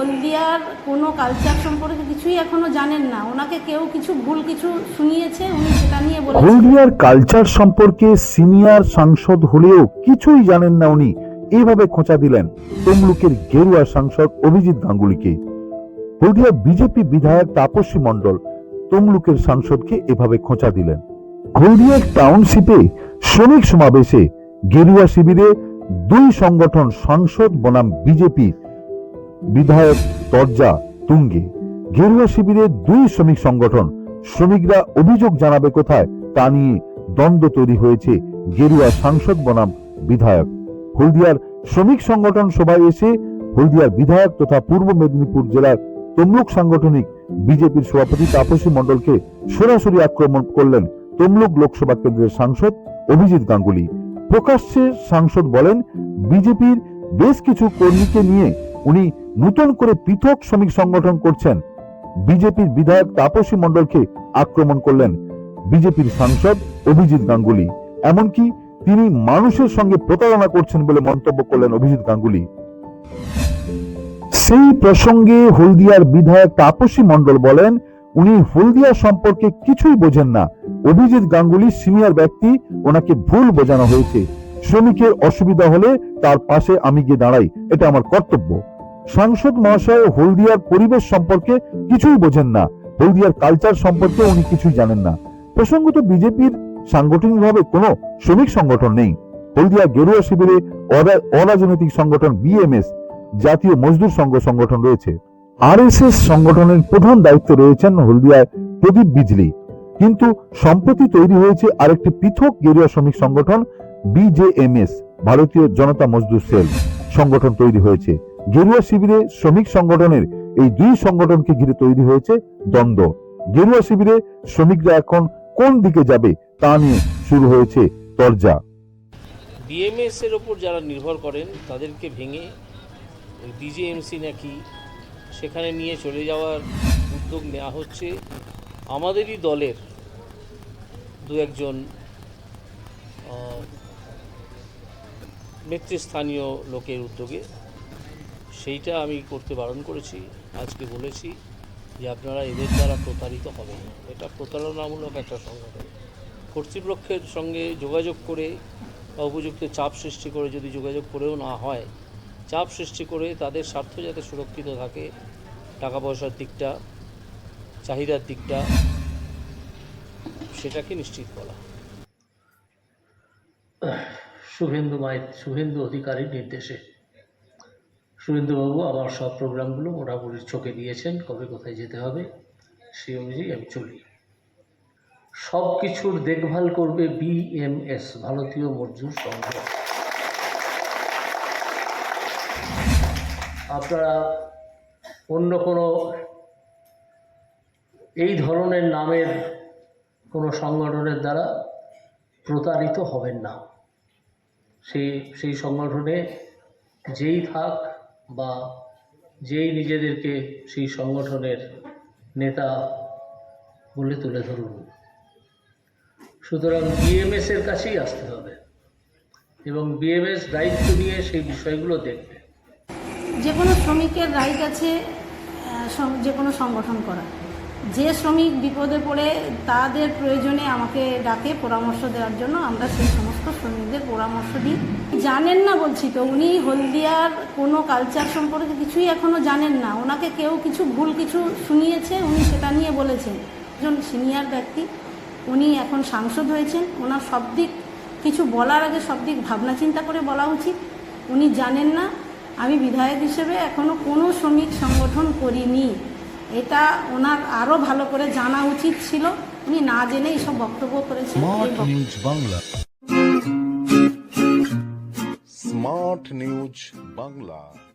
হলদিয়ার কোনো কালচার সম্পর্কে কিছুই এখনও জানেন না। ওনাকে কেউ কিছু ভুল কিছু শুনিয়েছে? উনি সেটা নিয়ে বলেছেন। হলদিয়ার কালচার সম্পর্কে সিনিয়র সাংসদ হলেও কিছুই জানেন না উনি। এইভাবে খোঁচা দিলেন তমলুকের গেরুয়া সাংসদ অভিজিৎ গাঙ্গুলিকে। হলদিয়া বিজেপি বিধায়ক তাপসী মণ্ডল তমলুকের সাংসদকে এভাবে খোঁচা দিলেন। হলদিয়ার টাউনশিপে শ্রমিক সমাবেশে গেরুয়া শিবিরে দুই সংগঠন সাংসদ বনাম বিজেপি বিধায়ক তরজা তুঙ্গে। গেরুয়া শিবিরে দুই শ্রমিক সংগঠন, শ্রমিকরা অভিযোগ জানাবে কোথায় তা নিয়ে দ্বন্দ্ব তৈরি হয়েছে গেরুয়া সাংসদ বনাম বিধায়ক। হলদিয়ার শ্রমিক সংগঠন সভায় এসে হলদিয়ার বিধায়ক তথা পূর্ব মেদিনীপুর জেলার তমলুক সাংগঠনিক বিজেপির সভাপতি তাপসী মণ্ডলকে সরাসরি আক্রমণ করলেন তমলুক লোকসভা কেন্দ্রের সাংসদ অভিজিৎ গাঙ্গুলি। প্রকাশ্যে সাংসদ বলেন, বিজেপির বেশ কিছু কর্মীকে নিয়ে উনি নতুন করে পৃথক শ্রমিক সংগঠন করছেন। বিজেপির বিধায়ক তাপসী মণ্ডলকে আক্রমণ করলেন বিজেপির সাংসদ অভিজিৎ গাঙ্গুলি। এমনকি তিনি মানুষের সঙ্গে প্রতারণা করছেন বলে মন্তব্য করলেন অভিজিৎ গাঙ্গুলি। সেই প্রসঙ্গে হলদিয়ার বিধায়ক তাপসী মণ্ডল বলেন, উনি হলদিয়া সম্পর্কে কিছুই বোঝেন না। অভিজিৎ গাঙ্গুলি সিনিয়র ব্যক্তি, ওনাকে ভুল বোঝানো হয়েছে। শ্রমিকের অসুবিধা হলে তার পাশে আমি গিয়ে দাঁড়াই। এটা আমার কর্তব্য। সাংসদ মহাশয় হলদিয়ার পরিবেশ সম্পর্কে কিছুই বোঝেন না। হলদিয়ার কালচার সম্পর্কে উনি কিছুই জানেন না। প্রসঙ্গত বিজেপির সাংগঠনিকভাবে কোনো শ্রমিক সংগঠন নেই। হলদিয়া গেরুয়া শিবিরে অরাজনৈতিক সংগঠন বিএমএস জাতীয় মজদুর সংঘ সংগঠন রয়েছে। আরএসএস সংগঠনের প্রধান দায়িত্বে রয়েছেন হলদিয়ায় প্রদীপ বিজলি। কিন্তু সম্প্রতি তৈরি হয়েছে আরেকটি পৃথক গেরুয়া শ্রমিক সংগঠন বিজেএমএস, ভারতীয় জনতা মজদুর সেল। সংগঠন তৈরি হয়েছে। গেরুয়া শিবিরে শ্রমিক সংগঠনের এই দুই সংগঠনকে ঘিরে তৈরি হয়েছে দ্বন্দ্ব। গেরুয়া শিবিরে শ্রমিকরা এখন কোন দিকে যাবে তা নিয়ে শুরু হয়েছে তরজা। বিএমএস এর ওপর যারা নির্ভর করেন, তাদেরকে ভেঙে ওই বিজেএমসি নাকি সেখানে নিয়ে চলে যাওয়ার উদ্যোগ নেওয়া হচ্ছে। আমাদেরই দলের দু একজন নেতৃস্থানীয় লোকের উদ্যোগে। সেইটা আমি করতে বারণ করেছি, আজকে বলেছি যে আপনারা এদের দ্বারা প্রতারিত হবেন এটা প্রতারণামূলক একটা সংগঠন। কর্তৃপক্ষের সঙ্গে যোগাযোগ করে বা উপযুক্ত চাপ সৃষ্টি করে যদি যোগাযোগ করেও না হয়, চাপ সৃষ্টি করে তাদের স্বার্থ যাতে সুরক্ষিত থাকে টাকা পয়সার দিকটা, চাহিদার দিকটা, সেটাকে নিশ্চিত করা। শুভেন্দু মাই শুভেন্দু অধিকারীর নির্দেশে। শুভেন্দুবাবু আমার সব প্রোগ্রামগুলো মোটামুটি চোখে দিয়েছেন, কবে কোথায় যেতে হবে সেই অনুযায়ী আমি চলি। সব কিছুর দেখভাল করবে বিএমএস ভারতীয় মজদুর সংঘ। আপনারা অন্য কোনো এই ধরনের নামের কোনো সংগঠনের দ্বারা প্রতারিত হবেন না। সেই সেই সংগঠনে যেই থাক বা যেই নিজেদেরকে সেই সংগঠনের নেতা বলে তুলে ধরুন। সুতরাং বিএমএস এর কাছেই আসতে হবে এবং বিএমএস দায়িত্ব নিয়ে সেই বিষয়গুলো দেখবে। যে কোনো শ্রমিকের রাইট আছে যে কোনো সংগঠন করা যে শ্রমিক বিপদে পড়ে তাদের প্রয়োজনে আমাকে ডাকে পরামর্শ দেওয়ার জন্য আমরা সেই সমস্ত শ্রমিকদের পরামর্শ দিই। জানেন না বলছি তো, উনি হলদিয়ার কোনো কালচার সম্পর্কে কিছুই এখনও জানেন না। ওনাকে কেউ কিছু ভুল কিছু শুনিয়েছে, উনি সেটা নিয়ে বলেছেন। একজন সিনিয়র ব্যক্তি, উনি এখন সাংসদ হয়েছেন। ওনার সব দিক কিছু বলার আগে সব দিক ভাবনা চিন্তা করে বলা উচিত। উনি জানেন না। আমি বিধায়ক হিসেবে এখনও কোনো শ্রমিক সংগঠন করিনি। এটা ওনার আরও ভালো করে জানা উচিত ছিল। উনি না জেনে এইসব বক্তব্য করেছেন। বাংলা। Smart news Bangla.